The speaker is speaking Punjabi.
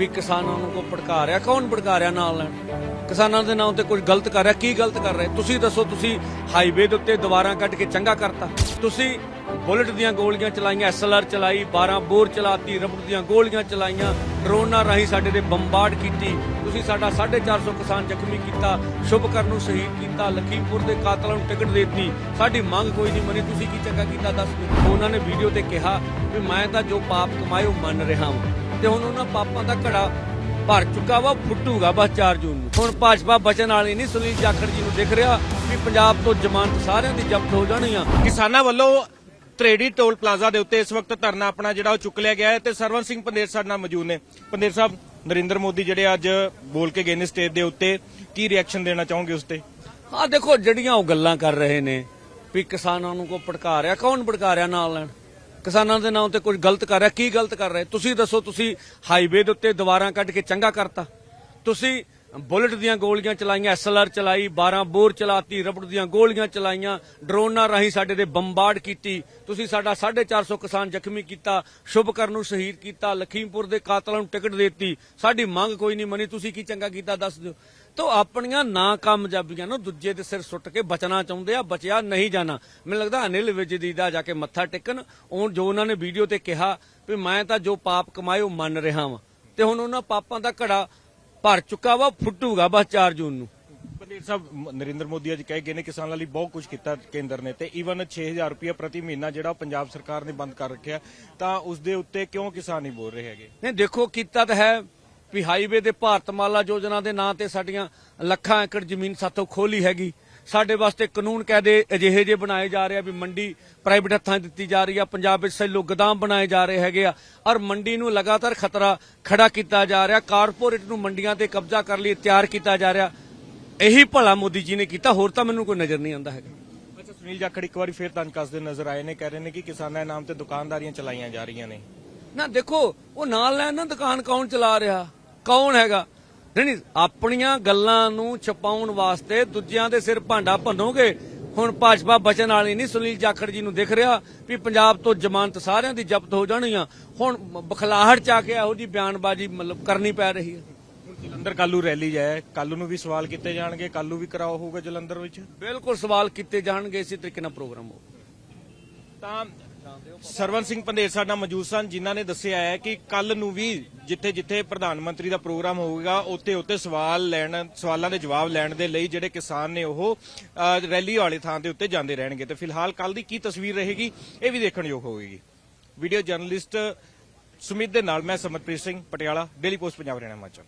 ਵੀ ਕਿਸਾਨਾਂ ਨੂੰ ਕੋ ਭੜਕਾ ਰਿਹਾ? ਕੌਣ ਭੜਕਾ ਰਿਹਾ ਨਾਲ ਲੈਣ ਕਿਸਾਨਾਂ ਦੇ ਨਾਂ ਤੇ ਕੁਝ ਗਲਤ ਕਰ ਰਿਹਾ? ਕੀ ਗਲਤ ਕਰ ਰਹੇ? ਤੁਸੀਂ ਦੱਸੋ, ਤੁਸੀਂ ਹਾਈਵੇ ਦੇ ਉੱਤੇ ਦੀਵਾਰਾਂ ਕੱਢ ਕੇ ਚੰਗਾ ਕਰਤਾ। ਤੁਸੀਂ ਬੁਲਟ ਦੀਆਂ ਗੋਲੀਆਂ ਚਲਾਈਆਂ ਐਸਐਲਆਰ ਚਲਾਈ 12 ਬੋਰ ਚਲਾਤੀ, ਰਬੜ ਦੀਆਂ ਗੋਲੀਆਂ ਚਲਾਈਆਂ, ਡਰੋਨਾਂ ਰਾਹੀਂ ਸਾਡੇ ਤੇ ਬੰਬਾਰਡ ਕੀਤੀ। ਤੁਸੀਂ ਸਾਡਾ 450 ਕਿਸਾਨ ਜ਼ਖਮੀ ਕੀਤਾ ਸ਼ੁਭਕਰ ਨੂੰ ਸ਼ਹੀਦ ਕੀਤਾ, ਲਖੀਮਪੁਰ ਦੇ ਕਾਤਲਾਂ ਨੂੰ ਟਿਕਟ ਦੇਤੀ। ਸਾਡੀ ਮੰਗ ਕੋਈ ਨਹੀਂ ਮੰਨੀ ਤੁਸੀਂ ਕੀ ਚੰਗਾ ਕੀਤਾ ਦੱਸ ਦਿਓ। ਉਹਨਾਂ ਨੇ ਵੀਡੀਓ ਤੇ ਕਿਹਾ ਵੀ ਮੈਂ ਤਾਂ ਜੋ ਪਾਪ ਕਮਾਏ ਉਹ ਮੰਨ ਰਿਹਾ ਹਾਂ। ਤੇ ਹੁਣ ਉਹਨਾਂ ਪਾਪਾਂ ਦਾ ਘੜਾ ਭਰ ਚੁੱਕਾ ਵਾ ਫੁੱਟੂਗਾ ਬਸ 4 ਜੂਨ ਨੂੰ। ਹੁਣ ਭਾਜਪਾ ਬਚਨ ਵਾਲੀ ਨਹੀਂ ਸੁਨੀਲ ਜਾਖੜ ਜੀ ਨੂੰ ਦਿਖ ਰਿਹਾ ਵੀ ਪੰਜਾਬ ਤੋਂ ਜ਼ਮਾਨਤ ਸਾਰਿਆਂ ਦੀ ਜ਼ਬਤ ਹੋ ਜਾਣੀ ਆ। ਕਿਸਾਨਾਂ ਵੱਲੋਂ ਤਰੇੜੀ ਟੋਲ ਪਲਾਜ਼ਾ ਦੇ ਉੱਤੇ ਇਸ ਵਕਤ ਧਰਨਾ ਆਪਣਾ ਜਿਹੜਾ ਉਹ ਚੁੱਕ ਲਿਆ ਗਿਆ ਹੈ ਤੇ ਸਰਵਨ ਸਿੰਘ ਪੰਦੇਰ ਸਾਡੇ ਨਾਲ ਮੌਜੂਦ ਨੇ। ਪੰਦੇਰ ਸਾਹਿਬ ਨਰਿੰਦਰ ਮੋਦੀ ਜਿਹੜੇ ਅੱਜ ਬੋਲ ਕੇ ਗਏ ਨੇ ਸਟੇਜ ਦੇ ਉੱਤੇ ਕੀ ਰਿਐਕਸ਼ਨ ਦੇਣਾ ਚਾਹੋਗੇ ਉਸ ਤੇ? ਆ ਦੇਖੋ ਜਿਹੜੀਆਂ ਉਹ ਗੱਲਾਂ ਕਰ ਰਹੇ ਨੇ ਵੀ ਕਿਸਾਨਾਂ ਨੂੰ ਕੋ ਭੜਕਾ ਰਿਹਾ ਕੌਣ ਭੜਕਾ ਰਿਹਾ ਨਾਲ ਲੈਣ? ਕਿਸਾਨਾਂ ਦੇ ਨਾਂ ਤੇ ਕੁਝ ਗਲਤ ਕਰ ਰਿਹਾ, ਕੀ ਗਲਤ ਕਰ ਰਹੇ? ਤੁਸੀਂ ਦੱਸੋ, ਤੁਸੀਂ ਹਾਈਵੇ ਦੇ ਉੱਤੇ ਦੀਵਾਰਾਂ ਕੱਢ ਕੇ ਚੰਗਾ ਕਰਤਾ। ਤੁਸੀਂ ਬੁਲਟ ਦੀਆਂ ਗੋਲੀਆਂ ਚਲਾਈਆਂ ਐਸਐਲਆਰ ਚਲਾਈ 12 ਬੋਰ ਚਲਾਤੀ, ਰਬੜ ਦੀਆਂ ਗੋਲੀਆਂ ਚਲਾਈਆਂ, ਡਰੋਨਾਂ ਰਾਹੀਂ ਸਾਡੇ ਤੇ ਬੰਬਾਰਡ ਕੀਤੀ। ਤੁਸੀਂ ਸਾਡਾ 450 ਕਿਸਾਨ ਜ਼ਖਮੀ ਕੀਤਾ ਸ਼ੁਭਕਰ ਨੂੰ ਸ਼ਹੀਦ ਕੀਤਾ, ਲਖੀਮਪੁਰ ਦੇ ਕਾਤਲਾਂ ਨੂੰ ਟਿਕਟ ਦੇਤੀ। ਸਾਡੀ ਮੰਗ ਕੋਈ ਨਹੀਂ ਮਨੀ, ਤੁਸੀਂ ਕੀ ਚੰਗਾ ਕੀਤਾ ਦੱਸ ਦਿਓ। ਤੋ ਆਪਣੀਆਂ ਨਾਕਾਮਯਾਬੀਆਂ ਨੂੰ ਦੂਜੇ ਦੇ ਸਿਰ ਸੁੱਟ ਕੇ ਬਚਣਾ ਚਾਹੁੰਦੇ ਆ ਬਚਿਆ ਨਹੀਂ ਜਾਣਾ। ਮੈਨੂੰ ਲੱਗਦਾ ਅਨਿਲ ਵਿਜਦੀ ਦਾ ਜਾ ਕੇ ਮੱਥਾ ਟੇਕਣ ਉਹ ਜੋ ਉਹਨਾਂ ਨੇ ਵੀਡੀਓ ਤੇ ਕਿਹਾ ਵੀ ਮੈਂ ਤਾਂ ਜੋ ਪਾਪ ਕਮਾਏ ਉਹ ਮੰਨ ਰਿਹਾ ਵਾਂ। ਤੇ ਹੁਣ ਉਹਨਾਂ ਪਾਪਾਂ ਦਾ ਘੜਾ ਭਰ ਚੁੱਕਾ ਵਾ ਫੁੱਟੂਗਾ ਬਸ 4 ਜੂਨ ਨੂੰ। ਪੰਦੇਰ ਸਾਹਿਬ ਨਰਿੰਦਰ ਮੋਦੀ ਅੱਜ ਕਹਿ ਗਏ ਨੇ ਕਿਸਾਨਾਂ ਲਈ ਬਹੁਤ ਕੁਝ ਕੀਤਾ ਕੇਂਦਰ ਨੇ ਤੇ ਈਵਨ 6000 ਰੁਪਏ ਪ੍ਰਤੀ ਮਹੀਨਾ ਜਿਹੜਾ ਪੰਜਾਬ ਸਰਕਾਰ ਨੇ ਬੰਦ ਕਰ ਰੱਖਿਆ ਤਾਂ ਉਸ ਦੇ ਉੱਤੇ ਕਿਉਂ ਕਿਸਾਨ ਨਹੀਂ ਬੋਲ ਰਹੇ ਹੈਗੇ? ਨਹੀਂ ਦੇਖੋ ਕੀਤਾ ਤਾਂ ਹੈ ਵੀ ਹਾਈਵੇ ਦੇ ਭਾਰਤਮਾਲਾ ਯੋਜਨਾ ਦੇ ਨਾਂ ਤੇ ਸਾਡੀਆਂ ਲੱਖਾਂ ਏਕੜ ਜ਼ਮੀਨ ਸਾਥੋਂ ਖੋਲੀ ਹੈਗੀ। ਸਾਡੇ ਵਾਸਤੇ ਕਾਨੂੰਨ ਕਾਇਦੇ ਅਜਿਹੇ ਜੇ ਬਣਾਏ ਜਾ ਰਹੇ ਆ ਵੀ ਮੰਡੀ ਪ੍ਰਾਈਵੇਟ ਹੱਥਾਂ ਦਿੱਤੀ ਜਾ ਰਹੀ ਆ। ਪੰਜਾਬ ਵਿੱਚ ਸੈਲੋ ਗਦਾਮ ਬਣਾਏ ਜਾ ਰਹੇ ਹੈਗੇ ਆ। ਔਰ ਮੰਡੀ ਨੂੰ ਲਗਾਤਾਰ ਖਤਰਾ ਖੜਾ ਕੀਤਾ ਜਾ ਰਿਹਾ। ਕਾਰਪੋਰੇਟ ਨੂੰ ਮੰਡੀਆਂ ਤੇ ਕਬਜ਼ਾ ਕਰ ਲਈ ਤਿਆਰ ਕੀਤਾ ਜਾ ਰਿਹਾ। ਇਹੀ ਭਲਾ ਮੋਦੀ ਜੀ ਨੇ ਕੀਤਾ। ਹੋਰ ਤਾਂ ਮੈਨੂੰ ਕੋਈ ਨਜ਼ਰ ਨਹੀਂ ਆਉਂਦਾ ਹੈਗਾ। ਅੱਛਾ ਸੁਨੀਲ ਜਾਖੜ ਇੱਕ ਵਾਰੀ ਫੇਰ ਤੁਹਾਨੂੰ ਕੱਸਦੇ ਨਜ਼ਰ ਆਏ ਨੇ। ਕਹਿ ਰਹੇ ਨੇ ਕਿ ਕਿਸਾਨਾਂ ਦੇ ਨਾਮ ਤੇ ਦੁਕਾਨਦਾਰੀਆਂ ਚਲਾਈਆਂ ਜਾ ਰਹੀਆਂ ਨੇ। ਨਾ ਦੇਖੋ ਉਹ ਨਾਲ ਲੈਣ ਨਾ ਦੁਕਾਨ ਕੌਣ ਚਲਾ ਰਿਹਾ? ਕੌਣ ਹੈਗਾ? ਨਹੀਂ ਨਹੀਂ ਆਪਣੀਆਂ ਗੱਲਾਂ ਨੂੰ ਛਪਾਉਣ ਵਾਸਤੇ ਦੂਜਿਆਂ ਦੇ ਸਿਰ ਭਾਂਡਾ ਭੰਨੋਗੇ? ਹੁਣ ਭਾਜਪਾ ਬਚਨ ਵਾਲੀ ਨਹੀਂ ਸੁਨੀਲ ਜਾਖੜ ਜੀ ਨੂੰ ਦਿਖ ਰਿਹਾ ਵੀ ਪੰਜਾਬ ਤੋਂ ਜ਼ਮਾਨਤ ਸਾਰਿਆਂ ਦੀ ਜ਼ਬਤ ਹੋ ਜਾਣੀ ਆ। ਹੁਣ ਬਖਲਾਹਟ ਚ ਆ ਕੇ ਇਹੋ ਜੀ ਬਿਆਨਬਾਜ਼ੀ ਮਤਲਬ ਕਰਨੀ ਪੈ ਰਹੀ ਹੈ। ਜਲੰਧਰ ਕੱਲੂ ਰੈਲੀ ਜਾਏ। ਕੱਲੂ ਨੂੰ ਵੀ ਸਵਾਲ ਕੀਤੇ ਜਾਣਗੇ ਕੱਲੂ ਵੀ ਕਰਾਓ ਹੋਊਗਾ ਜਲੰਧਰ ਵਿੱਚ? ਬਿਲਕੁਲ ਸਵਾਲ ਕੀਤੇ ਜਾਣਗੇ ਇਸੇ ਤਰੀਕੇ ਨਾਲ ਪ੍ਰੋਗਰਾਮ ਹੋ ਤਾਂ ਸਰਵਨ ਸਿੰਘ ਪੰਦੇਰ ਸਾਡਾ ਮੌਜੂਦ ਸਨ, ਜਿਨ੍ਹਾਂ ਨੇ ਦੱਸਿਆ ਹੈ ਕਿ ਕੱਲ ਨੂੰ ਵੀ ਜਿੱਥੇ ਜਿੱਥੇ ਪ੍ਰਧਾਨ ਮੰਤਰੀ ਦਾ ਪ੍ਰੋਗਰਾਮ ਹੋਵੇਗਾ ਉੱਤੇ ਉੱਤੇ ਸਵਾਲ ਲੈਣ, ਸਵਾਲਾਂ ਦੇ ਜਵਾਬ ਲੈਣ ਦੇ ਲਈ ਜਿਹੜੇ ਕਿਸਾਨ ਨੇ ਉਹ ਰੈਲੀ ਵਾਲੇ ਥਾਂ ਦੇ ਉੱਤੇ ਜਾਂਦੇ ਰਹਿਣਗੇ। ਤੇ ਫਿਲਹਾਲ ਕੱਲ ਦੀ ਕੀ ਤਸਵੀਰ ਰਹੇਗੀ, ਇਹ ਵੀ ਦੇਖਣ ਯੋਗ ਹੋਵੇਗੀ। ਵੀਡੀਓ ਜਰਨਲਿਸਟ ਸੁਮਿਤ ਦੇ ਨਾਲ ਮੈਂ ਸਮਰਪ੍ਰੀਤ ਸਿੰਘ ਪਟਿਆਲਾ, ਡੇਲੀ ਪੋਸਟ ਪੰਜਾਬ ਹਰਿਆਣਾ ਹਿਮਾਚਲ।